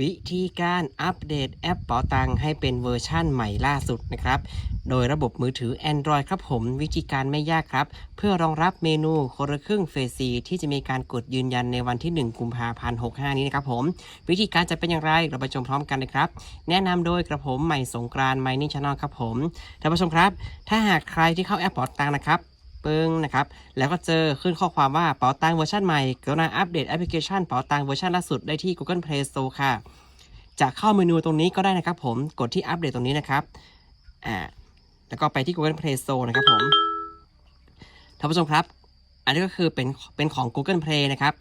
วิธีการอัปเดตแอปเป๋าตังให้เป็นเวอร์ชั่นใหม่ล่าสุดนะครับ โดยระบบมือถือ Android ครับผม วิธีการไม่ยากครับ เพื่อรองรับเมนูคนละครึ่งเฟซีที่จะมีการกดยืนยันในวันที่ 1 กุมภาพันธ์65 นี้นะครับผม วิธีการจะเป็นอย่างไรเราไปชมพร้อมกันเลยครับ แนะนำโดยกระผมใหม่สงกรานต์ไมนิ่งชานอลครับผมท่านผู้ชมครับ ถ้าหากใครที่เข้าแอปเป๋าตังนะครับ ปึ้งนะครับ แล้วก็เจอขึ้นข้อความว่าเป๋าตังเวอร์ชันใหม่กรุณาอัปเดตแอปพลิเคชันเป๋าตังเวอร์ชันล่าสุดได้ที่ Google Play Store ค่ะ จะเข้าเมนูตรงนี้ก็ได้นะครับผม กดที่อัปเดตตรงนี้นะครับ อ่า แล้วก็ไปที่ Google Play Store นะครับผม ท่านผู้ชมครับ อันนี้ก็คือเป็นเป็นของ Google Play นะครับ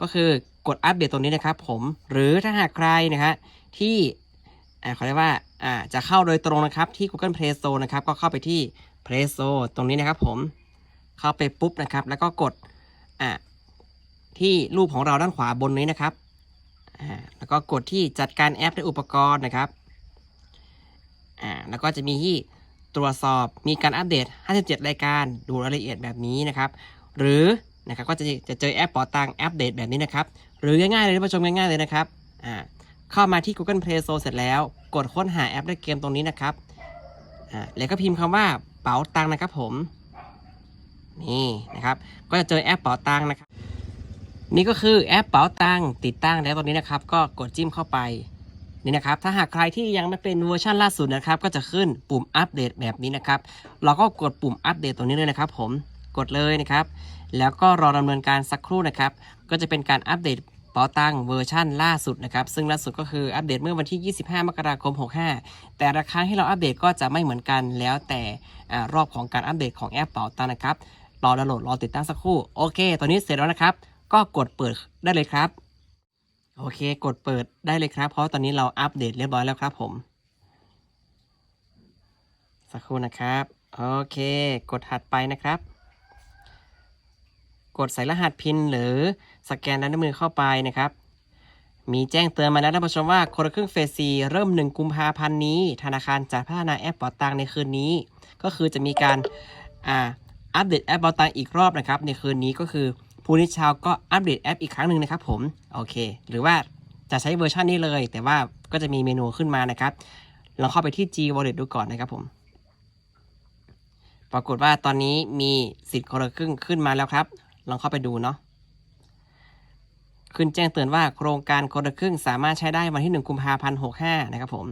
ก็คือกดอัปเดตตรงนี้นะครับผม หรือถ้าหากใครนะฮะที่อ่าเขาเรียกว่าอ่าจะเข้าโดยตรงนะครับที่ Google Play Store นะครับ ก็เข้าไปที่ Play Store ตรงนี้นะครับผม เข้าไปปุ๊บนะครับ แล้วก็กดอ่าที่รูปของเราด้านขวาบนนี้นะครับอ่าแล้วก็กดที่จัดการแอปและอุปกรณ์นะครับอ่าแล้วก็จะมีที่ตรวจสอบมีการอัปเดต 57 รายการดูรายละเอียดแบบนี้นะครับ หรือนะครับก็จะจะเจอแอปป๋อตังอัปเดตแบบนี้นะครับ หรือง่ายๆเลยท่านผู้ชมง่ายๆเลยนะครับอ่าเข้ามาที่ Google Play Store เสร็จแล้ว กดค้นหาแอปและเกมตรงนี้นะครับอ่าแล้วก็พิมพ์คำว่าเป๋าตังนะครับผม นี่นะครับ ก็จะเจอแอปเป๋าตังนะครับ นี่ก็คือแอปเป๋าตังติดตั้งแล้วตรงนี้นะครับ ก็กดจิ้มเข้าไปนี่นะครับ ถ้าหากใครที่ยังไม่เป็นเวอร์ชันล่าสุดนะครับ ก็จะขึ้นปุ่มอัปเดตแบบนี้นะครับ เราก็กดปุ่มอัปเดตตรงนี้เลยนะครับ ผมกดเลยนะครับ แล้วก็รอดำเนินการสักครู่นะครับ ก็จะเป็นการอัปเดตเป๋าตังเวอร์ชันล่าสุดนะครับ ซึ่งล่าสุดก็คืออัปเดตเมื่อวันที่ 25 มกราคม 65 แต่ละครั้งที่เราอัปเดตก็จะไม่เหมือนกันแล้วแต่อรอบของการอัปเดตของแอปเป๋าตังนะครับ รอดาวน์โหลด รอติดตั้งสักครู่ โอเค ตอนนี้เสร็จแล้วนะครับ ก็กดเปิดได้เลยครับ โอเค กดเปิดได้เลยครับ เพราะตอนนี้เราอัปเดตเรียบร้อยแล้วครับผม สักครู่นะครับ โอเค กดถัดไปนะครับ กดใส่รหัสพินหรือสแกนลายนิ้วมือเข้าไปนะครับมีแจ้งเตือนมาแล้วท่านผู้ชมว่าคนละครึ่งเฟสซีเริ่ม 1 กุมภาพันธ์นี้ ธนาคารจะพัฒนาแอปเป๋าตังในคืนนี้ ก็คือจะมีการอ่า อัปเดตแอปเปาตังอีกรอบนะครับ ในคืนนี้ก็คือพรุ่งนี้เช้าก็อัปเดตแอปอีกครั้งหนึ่งนะครับผมโอเค หรือว่าจะใช้เวอร์ชันนี้เลย แต่ว่าก็จะมีเมนูขึ้นมานะครับลองเข้าไปที่ G Wallet ดูก่อนนะครับผมปรากฏว่าตอนนี้มีสิทธิ์คนละครึ่งขึ้นมาแล้วครับ ลองเข้าไปดูเนาะขึ้นแจ้งเตือนว่าโครงการคนละครึ่งสามารถใช้ได้วันที่ 1 กุมภาพันธ์ 65 นะครับผม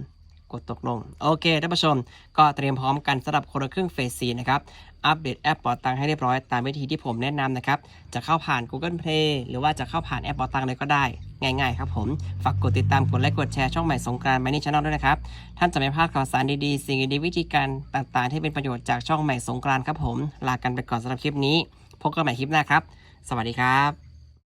กดตกลง โอเคท่านผู้ชม ก็เตรียมพร้อมกันสำหรับคนละครึ่งเฟสซีนะครับ อัปเดตแอปปอตังให้เรียบร้อยตามวิธีที่ผมแนะนำนะครับ จะเข้าผ่าน Google Play หรือว่าจะเข้าผ่านแอปปอตังเลยก็ได้ ง่ายๆครับผม ฝากกดติดตามกดไลค์กดแชร์ช่องใหม่สงกรานต์มนี่ช n แนลด้วยนะครับ ท่านจะไม่พลาดข่าวสารดีๆ สิ่งดีๆวิธีการต่างๆ ที่เป็นประโยชน์จากช่องใหม่สงกรานต์ครับผม ลากันไปก่อนสำหรับคลิปนี้ พบกันใหม่คลิปหน้าครับ สวัสดีครับ